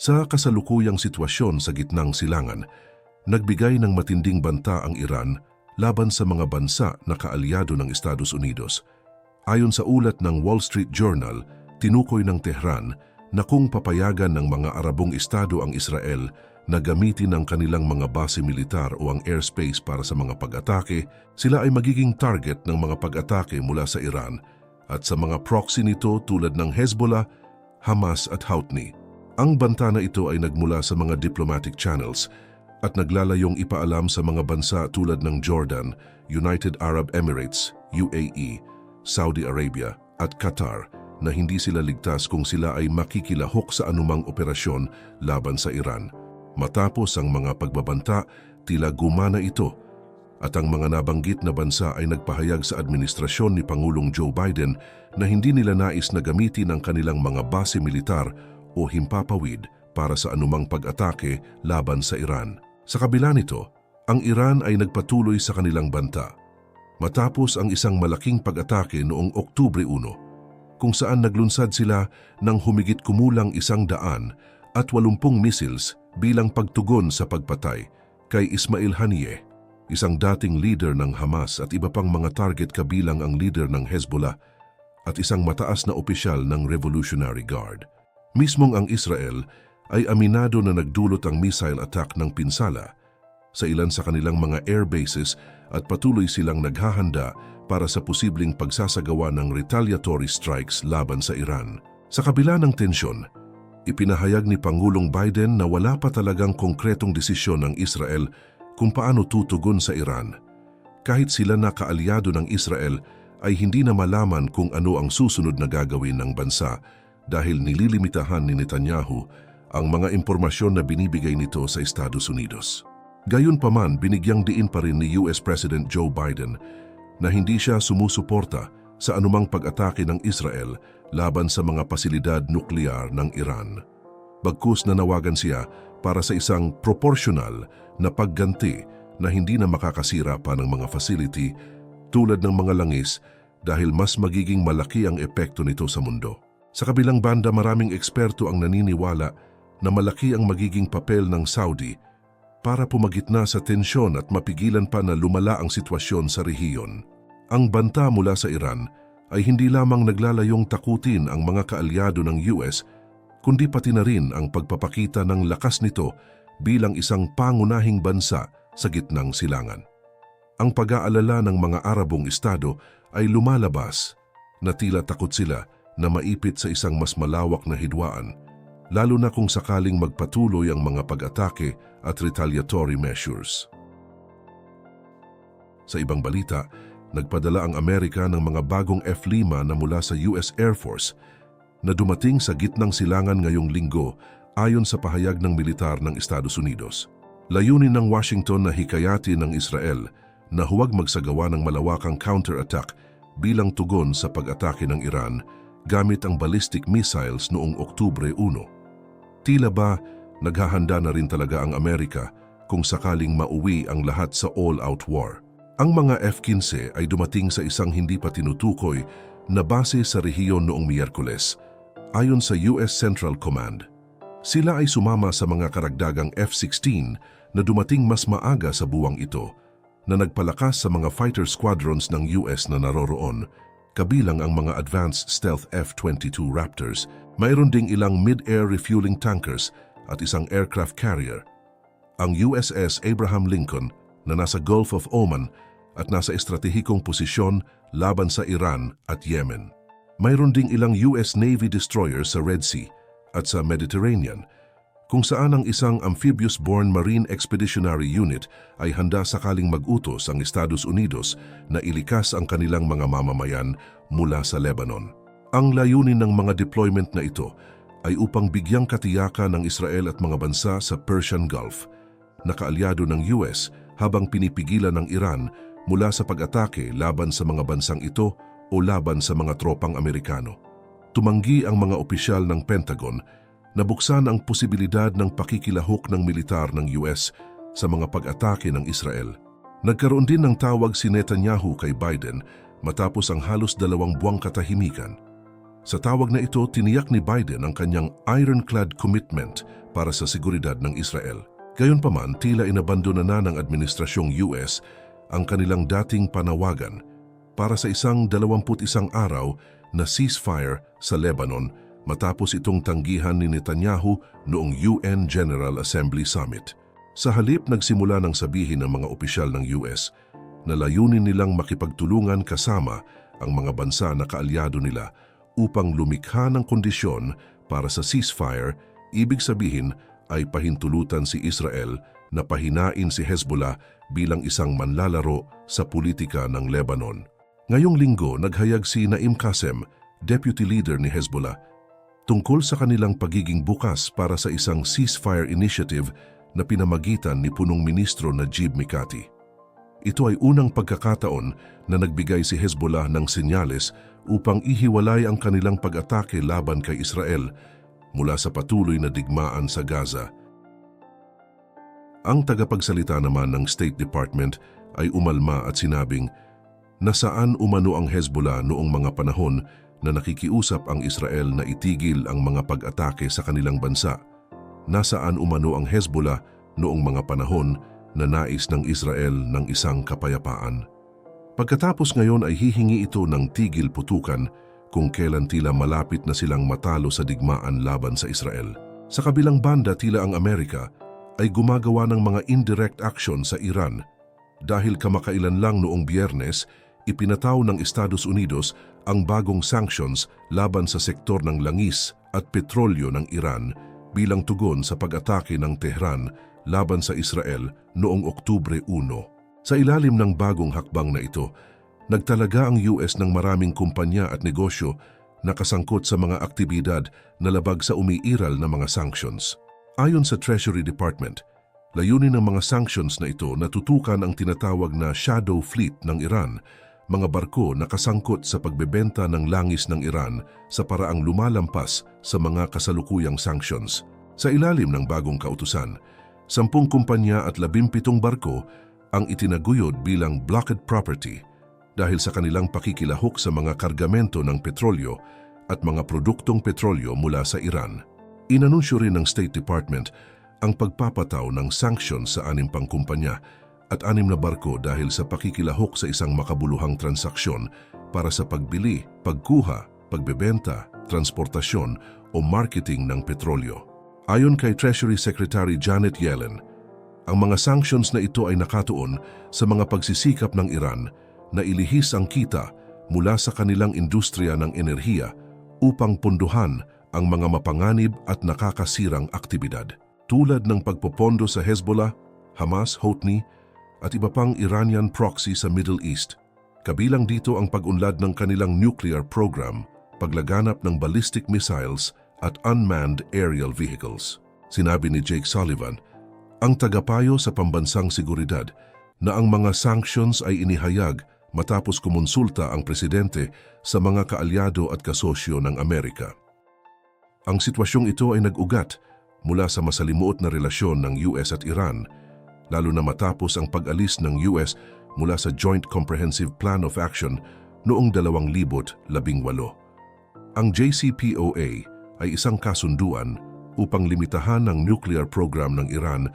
Sa kasalukuyang sitwasyon sa gitnang silangan, nagbigay ng matinding banta ang Iran laban sa mga bansa na kaalyado ng Estados Unidos. Ayon sa ulat ng Wall Street Journal, tinukoy ng Tehran na kung papayagan ng mga Arabong Estado ang Israel na gamitin ang kanilang mga base militar o ang airspace para sa mga pag-atake, sila ay magiging target ng mga pag-atake mula sa Iran at sa mga proxy nito tulad ng Hezbollah, Hamas at Houthi. Ang banta na ito ay nagmula sa mga diplomatic channels at naglalayong ipaalam sa mga bansa tulad ng Jordan, United Arab Emirates, UAE, Saudi Arabia at Qatar na hindi sila ligtas kung sila ay makikilahok sa anumang operasyon laban sa Iran. Matapos ang mga pagbabanta, tila gumana ito at ang mga nabanggit na bansa ay nagpahayag sa administrasyon ni Pangulong Joe Biden na hindi nila nais na gamitin ang kanilang mga base militar o himpapawid para sa anumang pag-atake laban sa Iran. Sa kabila nito, ang Iran ay nagpatuloy sa kanilang banta. Matapos ang isang malaking pag-atake noong Oktubre 1, kung saan naglunsad sila ng humigit kumulang isang daan at walumpung missiles bilang pagtugon sa pagpatay kay Ismail Haniyeh, isang dating leader ng Hamas at iba pang mga target kabilang ang leader ng Hezbollah at isang mataas na opisyal ng Revolutionary Guard. Mismong ang Israel ay aminado na nagdulot ang missile attack ng pinsala sa ilan sa kanilang mga air bases at patuloy silang naghahanda para sa posibleng pagsasagawa ng retaliatory strikes laban sa Iran. Sa kabila ng tensyon, ipinahayag ni Pangulong Biden na wala pa talagang konkretong desisyon ng Israel kung paano tutugon sa Iran. Kahit sila na kaalyado ng Israel ay hindi na malaman kung ano ang susunod na gagawin ng bansa dahil nililimitahan ni Netanyahu ang mga impormasyon na binibigay nito sa Estados Unidos. Gayunpaman, binigyang diin pa rin ni US President Joe Biden na hindi siya sumusuporta sa anumang pag-atake ng Israel laban sa mga pasilidad nuklear ng Iran. Bagkus na nawagan siya para sa isang proportional na pagganti na hindi na makakasira pa ng mga facility tulad ng mga langis dahil mas magiging malaki ang epekto nito sa mundo. Sa kabilang banda maraming eksperto ang naniniwala na malaki ang magiging papel ng Saudi para pumagitna sa tensyon at mapigilan pa na lumala ang sitwasyon sa rehiyon. Ang banta mula sa Iran ay hindi lamang naglalayong takutin ang mga kaalyado ng US, kundi pati na rin ang pagpapakita ng lakas nito bilang isang pangunahing bansa sa gitnang silangan. Ang pag-aalala ng mga Arabong Estado ay lumalabas na tila takot sila na maipit sa isang mas malawak na hidwaan, lalo na kung sakaling magpatuloy ang mga pag-atake at retaliatory measures. Sa ibang balita, nagpadala ang Amerika ng mga bagong F-5 na mula sa US Air Force na dumating sa gitnang silangan ngayong linggo ayon sa pahayag ng militar ng Estados Unidos. Layunin ng Washington na hikayatin ng Israel na huwag magsagawa ng malawakang counterattack bilang tugon sa pag-atake ng Iran gamit ang ballistic missiles noong Oktubre 1. Tila ba naghahanda na rin talaga ang Amerika kung sakaling mauwi ang lahat sa all-out war. Ang mga F-15 ay dumating sa isang hindi pa tinutukoy na base sa rehiyon noong Miyerkules, ayon sa US Central Command. Sila ay sumama sa mga karagdagang F-16 na dumating mas maaga sa buwang ito na nagpalakas sa mga fighter squadrons ng US na naroroon, kabilang ang mga advanced stealth F-22 Raptors, mayroon ding ilang mid-air refueling tankers at isang aircraft carrier. Ang USS Abraham Lincoln na nasa Gulf of Oman at nasa estratehikong posisyon laban sa Iran at Yemen. Mayroon ding ilang US Navy destroyers sa Red Sea at sa Mediterranean kung saan ang isang amphibious-borne Marine Expeditionary Unit ay handa sakaling mag-utos ang Estados Unidos na ilikas ang kanilang mga mamamayan mula sa Lebanon. Ang layunin ng mga deployment na ito ay upang bigyang katiyakan ng Israel at mga bansa sa Persian Gulf na kaalyado ng US habang pinipigilan ng Iran mula sa pag-atake laban sa mga bansang ito o laban sa mga tropang Amerikano. Tumanggi ang mga opisyal ng Pentagon nabuksan ang posibilidad ng pakikilahok ng militar ng US sa mga pag-atake ng Israel. Nagkaroon din ng tawag si Netanyahu kay Biden matapos ang halos dalawang buwang katahimikan. Sa tawag na ito, tiniyak ni Biden ang kanyang ironclad commitment para sa seguridad ng Israel. Gayunpaman, tila inabandona na ng administrasyong US ang kanilang dating panawagan para sa isang 21 araw na ceasefire sa Lebanon matapos itong tanggihan ni Netanyahu noong UN General Assembly Summit. Sa halip nagsimula ng sabihin ng mga opisyal ng US na layunin nilang makipagtulungan kasama ang mga bansa na kaalyado nila upang lumikha ng kondisyon para sa ceasefire, ibig sabihin ay pahintulutan si Israel na pahinain si Hezbollah bilang isang manlalaro sa politika ng Lebanon. Ngayong linggo, naghayag si Naim Qasem, deputy leader ni Hezbollah, tungkol sa kanilang pagiging bukas para sa isang ceasefire initiative na pinamagitan ni punong ministro Najib Mikati. Ito ay unang pagkakataon na nagbigay si Hezbollah ng senyales upang ihiwalay ang kanilang pag-atake laban kay Israel mula sa patuloy na digmaan sa Gaza. Ang tagapagsalita naman ng State Department ay umalma at sinabing nasaan umano ang Hezbollah noong mga panahon na nakikiusap ang Israel na itigil ang mga pag-atake sa kanilang bansa. Nasaan umano ang Hezbollah noong mga panahon na nais ng Israel ng isang kapayapaan. Pagkatapos ngayon ay hihingi ito ng tigil putukan kung kailan tila malapit na silang matalo sa digmaan laban sa Israel. Sa kabilang banda tila ang Amerika ay gumagawa ng mga indirect action sa Iran dahil kamakailan lang noong biyernes ipinataw ng Estados Unidos ang bagong sanctions laban sa sektor ng langis at petrolyo ng Iran bilang tugon sa pag-atake ng Tehran laban sa Israel noong Oktubre 1. Sa ilalim ng bagong hakbang na ito, nagtalaga ang US ng maraming kumpanya at negosyo na kasangkot sa mga aktibidad na labag sa umiiral na mga sanctions. Ayon sa Treasury Department, layunin ng mga sanctions na ito na tutukan ang tinatawag na shadow fleet ng Iran, mga barko na kasangkot sa pagbebenta ng langis ng Iran sa paraang lumalampas sa mga kasalukuyang sanctions. Sa ilalim ng bagong kautusan, sampung kumpanya at labimpitong barko ang itinaguyod bilang blocked property dahil sa kanilang pakikilahok sa mga kargamento ng petrolyo at mga produktong petrolyo mula sa Iran. Inanunsyo rin ng State Department ang pagpapataw ng sanctions sa anim pang kumpanya at anim na barko dahil sa pakikilahok sa isang makabuluhang transaksyon para sa pagbili, pagkuha, pagbebenta, transportasyon o marketing ng petrolyo. Ayon kay Treasury Secretary Janet Yellen, ang mga sanctions na ito ay nakatuon sa mga pagsisikap ng Iran na ilihis ang kita mula sa kanilang industriya ng enerhiya upang punduhan ang mga mapanganib at nakakasirang aktibidad tulad ng pagpopondo sa Hezbollah, Hamas, Houthi at iba pang Iranian proxy sa Middle East. Kabilang dito ang pag-unlad ng kanilang nuclear program, paglaganap ng ballistic missiles at unmanned aerial vehicles. Sinabi ni Jake Sullivan, ang tagapayo sa pambansang seguridad na ang mga sanctions ay inihayag matapos kumonsulta ang presidente sa mga kaalyado at kasosyo ng Amerika. Ang sitwasyong ito ay nag-ugat mula sa masalimuot na relasyon ng US at Iran, lalo na matapos ang pag-alis ng US mula sa Joint Comprehensive Plan of Action noong 2018. Ang JCPOA ay isang kasunduan upang limitahan ang nuclear program ng Iran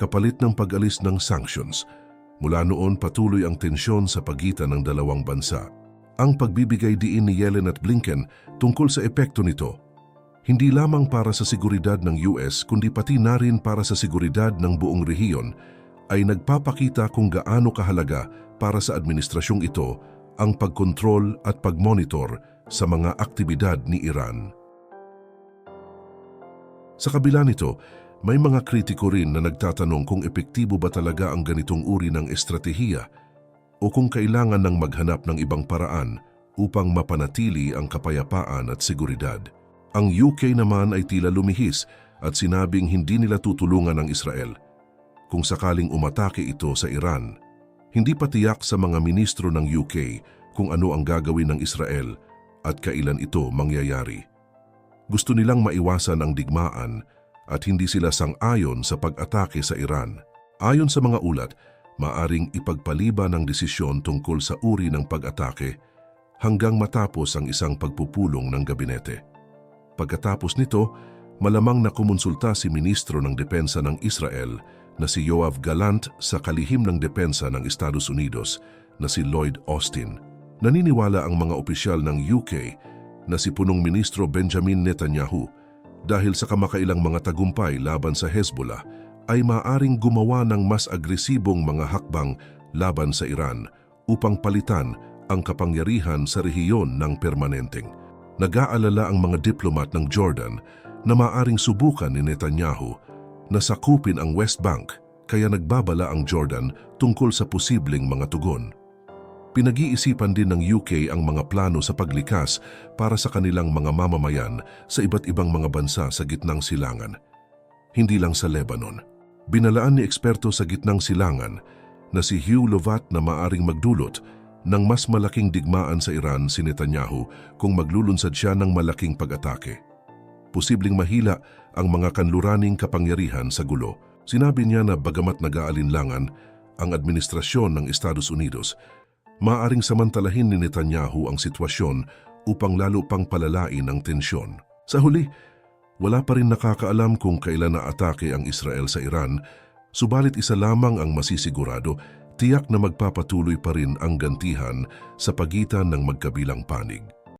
kapalit ng pag-alis ng sanctions – Mula noon patuloy ang tensyon sa pagitan ng dalawang bansa. Ang pagbibigay diin ni Yellen at Blinken tungkol sa epekto nito, hindi lamang para sa seguridad ng US kundi pati na rin para sa seguridad ng buong rehiyon, ay nagpapakita kung gaano kahalaga para sa administrasyong ito ang pagkontrol at pagmonitor sa mga aktibidad ni Iran. Sa kabila nito, may mga kritiko rin na nagtatanong kung epektibo ba talaga ang ganitong uri ng estratehiya o kung kailangan ng maghanap ng ibang paraan upang mapanatili ang kapayapaan at seguridad. Ang UK naman ay tila lumihis at sinabing hindi nila tutulungan ang Israel kung sakaling umatake ito sa Iran. Hindi pa tiyak sa mga ministro ng UK kung ano ang gagawin ng Israel at kailan ito mangyayari. Gusto nilang maiwasan ang digmaan at hindi sila sang-ayon sa pag-atake sa Iran. Ayon sa mga ulat, maaring ipagpaliban ng desisyon tungkol sa uri ng pag-atake hanggang matapos ang isang pagpupulong ng gabinete. Pagkatapos nito, malamang na kumonsulta si Ministro ng Depensa ng Israel na si Yoav Galant sa kalihim ng depensa ng Estados Unidos na si Lloyd Austin. Naniniwala ang mga opisyal ng UK na si punong ministro Benjamin Netanyahu dahil sa kamakailang mga tagumpay laban sa Hezbollah ay maaring gumawa ng mas agresibong mga hakbang laban sa Iran upang palitan ang kapangyarihan sa rehiyon ng permanenteng. Nag-aalala ang mga diplomat ng Jordan na maaring subukan ni Netanyahu na sakupin ang West Bank kaya nagbabala ang Jordan tungkol sa posibleng mga tugon. Pinag-iisipan din ng UK ang mga plano sa paglikas para sa kanilang mga mamamayan sa iba't ibang mga bansa sa gitnang silangan. Hindi lang sa Lebanon. Binalaan ni eksperto sa gitnang silangan na si Hugh Lovat na maaring magdulot ng mas malaking digmaan sa Iran si Netanyahu kung maglulunsad siya ng malaking pag-atake. Posibleng mahila ang mga kanluraning kapangyarihan sa gulo. Sinabi niya na bagamat nag-aalinlangan ang administrasyon ng Estados Unidos, maaring samantalahin ni Netanyahu ang sitwasyon upang lalo pang palalain ang tensyon. Sa huli, wala pa rin nakakaalam kung kailan na-atake ang Israel sa Iran, subalit isa lamang ang masisigurado, tiyak na magpapatuloy pa rin ang gantihan sa pagitan ng magkabilang panig.